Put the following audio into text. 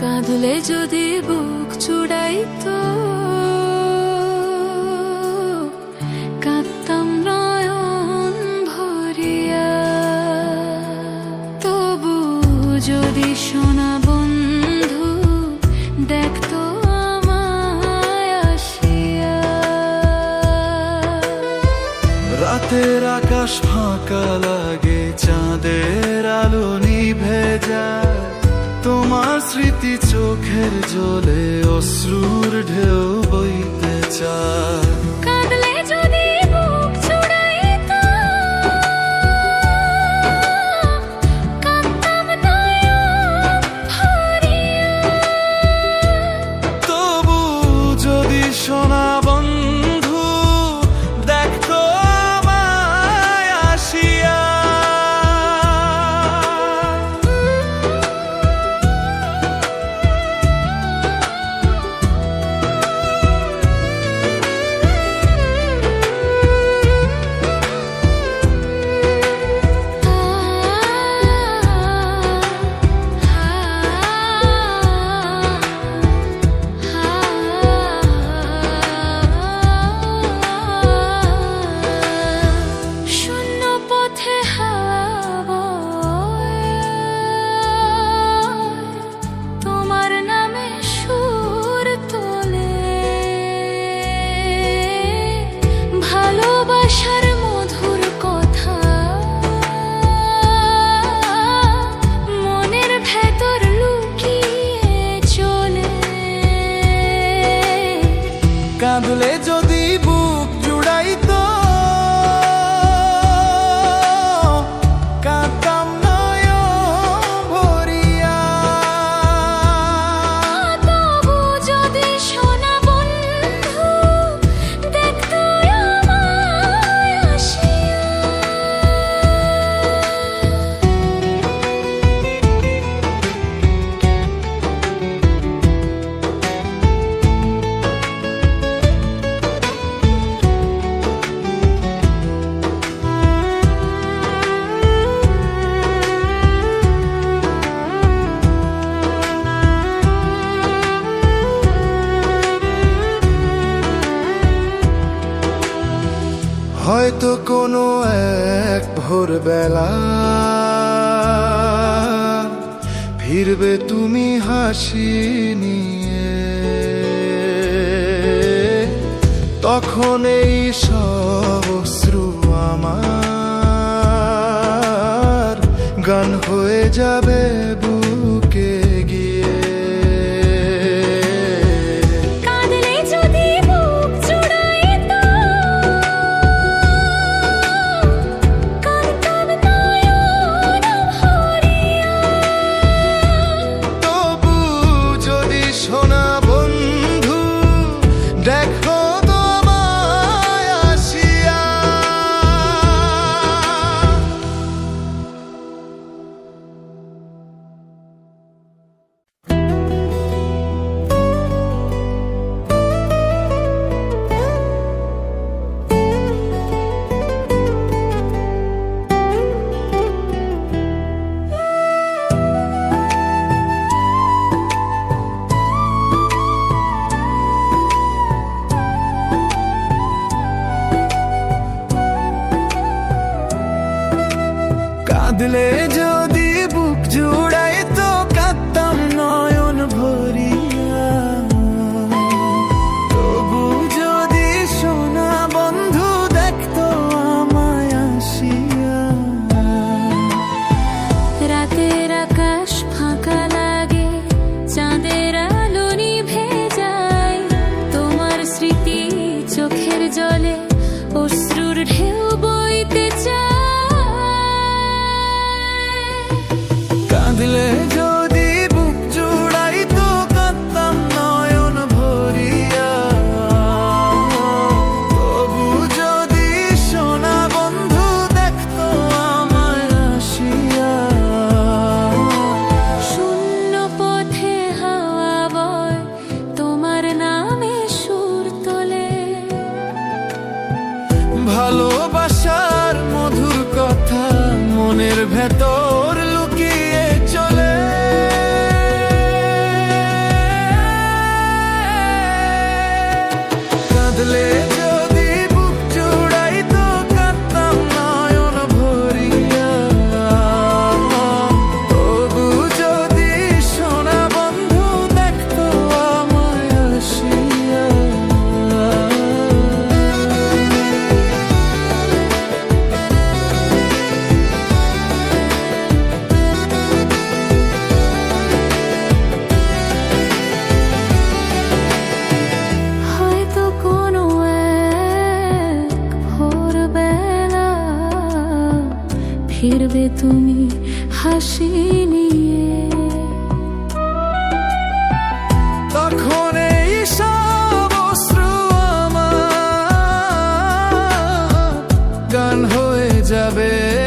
কাঁদলে যদি বুক চুড়াই তো কাঁদতাম নয়ন ভরিয়া। তবু যদি শোনা বন্ধু দেখতো রাতের আকাশ ফাঁকা লাগে, চাঁদের আলো নিভে যায়। স্মৃতি চোখের জলে অশ্রুর ঢেউ বইতে চায়। হয়তো কোনো এক ভোরবেলা ফিরবে তুমি হাসি নিয়ে। তখন এই সব অশ্রু আমার গান হয়ে যাবে বুকে কাঁদলে যদি বুক জুড়াই তো কাঁদতাম নয়ন ভরিয়া। তবু যদি বন্ধু রাতের আকাশ ফাঁকা লাগে, চাঁদের তোমার স্মৃতি চোখের জলে অশ্রুর ঢেউ বইতে চায়। কাঁদলে যদি বুক জুড়াই তো কাঁদতাম নয়ন ভরিয়া। তবু যদি সোনা বন্ধু দেখতো আমায় আসিয়া। শূন্য পথে হাওয়া বয় তোমার নামে সুর তোলে। ভালোবাসার মধুর কথা মনের ভেতর ফিরবে তুমি হাসি নিয়ে। তখন গান যাবে।